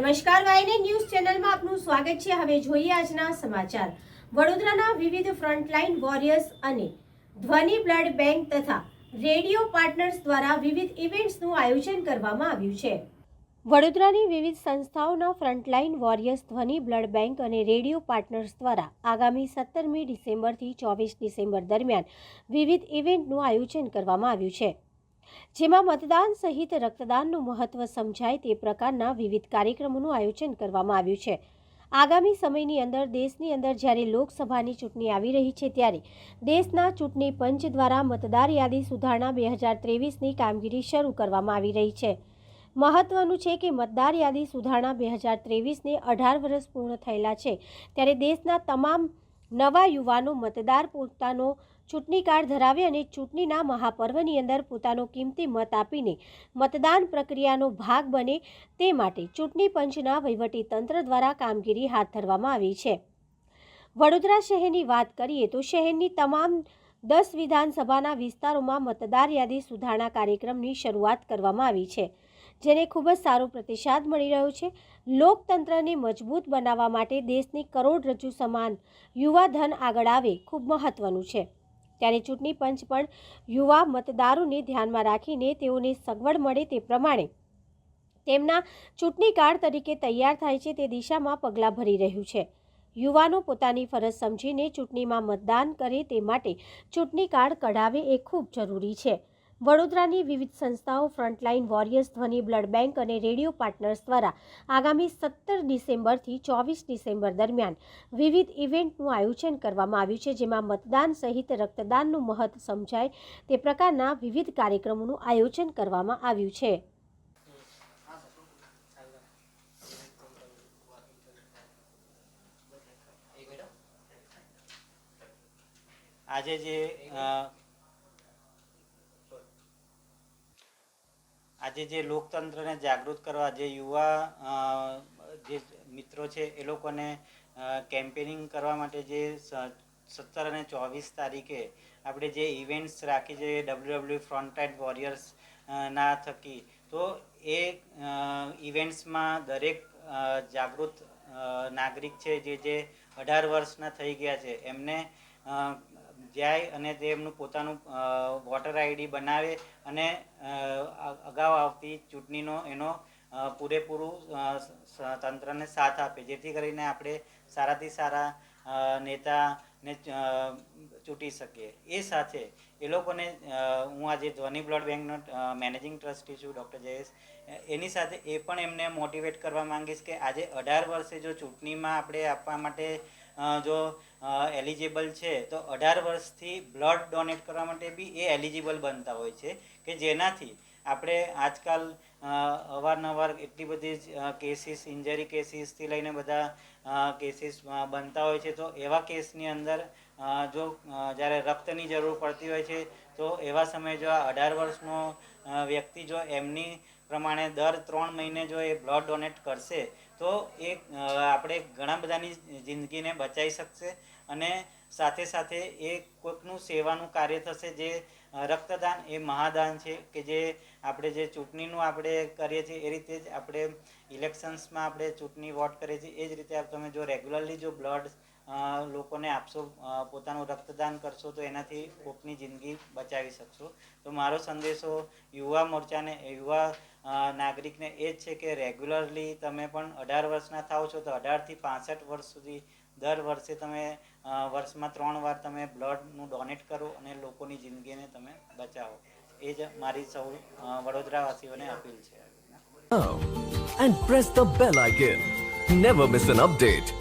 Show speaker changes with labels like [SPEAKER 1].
[SPEAKER 1] નમસ્કાર, વાયને ન્યૂઝ ચેનલમાં આપનું સ્વાગત છે. હવે જોઈએ આજના સમાચાર. વડોદરાના વિવિધ ફ્રન્ટલાઇન વોરિયર્સ અને ધ્વનિ બ્લડ બેંક તથા રેડિયો પાર્ટનર્સ દ્વારા વિવિધ ઇવેન્ટ્સનું આયોજન કરવામાં આવ્યું છે. વડોદરાની વિવિધ સંસ્થાઓના frontline warriors, Dhvani blood bank અને રેડિયો પાર્ટનર્સ દ્વારા આગામી સત્તરમી ડિસેમ્બરથી ચોવીસ ડિસેમ્બર દરમિયાન વિવિધ ઇવેન્ટનું આયોજન કરવામાં આવ્યું છે. જેમાં મતદાન સહિત રક્તદાનનું મહત્વ સમજાય તે પ્રકારના વિવિધ કાર્યક્રમોનું આયોજન કરવામાં આવ્યું છે. આગામી સમયની અંદર દેશની અંદર જ્યારે લોકસભાની ચૂંટણી આવી રહી છે ત્યારે દેશના ચૂંટણી પંચ દ્વારા મતદાર યાદી સુધારણા બે હજાર ત્રેવીસની કામગીરી શરૂ કરવામાં આવી રહી છે. મહત્વનું છે કે મતદાર યાદી સુધારણા બે હજાર ત્રેવીસને અઢાર વર્ષ પૂર્ણ થયેલા છે. ત્યારે દેશના તમામ નવા યુવાનો મતદાર પોતાનો ચૂંટણી કાર્ડ ધરાવે અને ચૂંટણીના મહાપર્વની અંદર પોતાનો કિંમતી મત આપીને મતદાન પ્રક્રિયાનો ભાગ બને તે માટે ચૂંટણી પંચના વહીવટી તંત્ર દ્વારા કામગીરી હાથ ધરવામાં આવી છે. વડોદરા શહેરની વાત કરીએ તો શહેરની તમામ દસ વિધાનસભાના વિસ્તારોમાં મતદાર યાદી સુધારણા કાર્યક્રમની શરૂઆત કરવામાં આવી છે, જેને ખૂબ જ સારો પ્રતિસાદ મળી રહ્યો છે. લોકતંત્રને મજબૂત બનાવવા માટે દેશની કરોડરજ્જુ સમાન યુવા ધન આગળ આવે ખૂબ મહત્વનું છે. ત્યારે ચૂંટણી પંચ પણ યુવા મતદારોને ધ્યાનમાં રાખીને તેઓને સગવડ મળે તે પ્રમાણે તેમના ચૂંટણી કાર્ડ તરીકે તૈયાર થાય છે તે દિશામાં પગલાં ભરી રહ્યું છે. યુવાનો પોતાની ફરજ સમજીને ચૂંટણીમાં મતદાન કરે તે માટે ચૂંટણી કાર્ડ કઢાવે એ ખૂબ જરૂરી છે. વડોદરાની વિવિધ સંસ્થાઓ frontline warriors Dhvani blood bank અને રેડિયો પાર્ટનર્સ દ્વારા આગામી સત્તર ડિસેમ્બરથી ચોવીસ ડિસેમ્બર દરમિયાન વિવિધ ઇવેન્ટનું આયોજન કરવામાં આવ્યું છે, જેમાં મતદાન સહિત રક્તદાનનું મહત્વ સમજાય તે પ્રકારના વિવિધ કાર્યક્રમોનું આયોજન કરવામાં આવ્યું છે.
[SPEAKER 2] આજે જે આજે જે લોકતંત્રને જાગૃત કરવા જે યુવા જે મિત્રો છે, એ લોકોને કેમ્પેનિંગ કરવા માટે જે સત્તર અને ચોવીસ તારીખે આપણે જે ઇવેન્ટ્સ રાખી છે ડબલ્યુ ડબલ્યુ ફ્રન્ટાઇડ વોરિયર્સ ના થકી, તો એ ઇવેન્ટ્સમાં દરેક જાગૃત નાગરિક છે, જે જે અઢાર વર્ષના થઈ ગયા છે, એમને જાય અને તે એમનું પોતાનું વોટર આઈડી બનાવે અને અગાઉ આવતી ચૂંટણીનો એનો પૂરેપૂરું તંત્રને સાથ આપે. જેથી કરીને આપણે સારાથી સારા નેતાને ચૂંટી શકીએ. એ સાથે એ લોકોને હું આજે ધ્વનિ બ્લડ બેંકનો મેનેજિંગ ટ્રસ્ટી છું, ડૉક્ટર જયેશ. એની સાથે એ પણ એમને મોટિવેટ કરવા માંગીશ કે આજે અઢાર વર્ષે જો ચૂંટણીમાં આપણે આપવા માટે જો એલિજિબલ છે, તો અઢાર વર્ષથી બ્લડ ડોનેટ કરવા માટે બી એ એલિજિબલ બનતા હોય છે કે જેનાથી આપણે આજકાલ અવારનવાર એટલી બધી કેસીસ ઇન્જરી કેસીસથી લઈને બધા કેસીસ બનતા હોય છે, તો એવા કેસની અંદર જો જ્યારે રક્તની જરૂર પડતી હોય છે, તો એવા સમયે જો આ અઢાર વર્ષનો વ્યક્તિ જો એમની પ્રમાણે દર ત્રણ મહિને જો એ બ્લડ ડોનેટ કરશે, તો એ આપણે ઘણા બધાની જિંદગીને બચાવી શકશે અને સાથે સાથે એ કોઈકનું સેવાનું કાર્ય થશે જે રક્તદાન એ મહાદાન છે કે જે આપણે જે ચૂંટણીનું આપણે કરીએ છીએ એ રીતે જ આપણે ઇલેક્શન્સમાં આપણે ચૂંટણી વોટ કરીએ છીએ. એ જ રીતે તમે જો રેગ્યુલરલી જો બ્લડ લોકોને આપશો પોતાનું રક્તદાન કરશો તો એનાથી કોકની જિંદગી બચાવી શકશો તો મારો સંદેશો યુવા મોરચાને, યુવા નાગરિકને એ જ છે કે રેગ્યુલરલી તમે પણ અઢાર વર્ષના થાવ છો તો અઢારથી પાસઠ વર્ષ સુધી દર વર્ષે તમે વર્ષમાં ત્રણ વાર તમે બ્લડનું ડોનેટ કરો અને લોકોની જિંદગીને તમે બચાવો એ જ મારી સૌ વડોદરાવાસીઓને અપીલ છે
[SPEAKER 3] and press the bell icon. Never miss an update.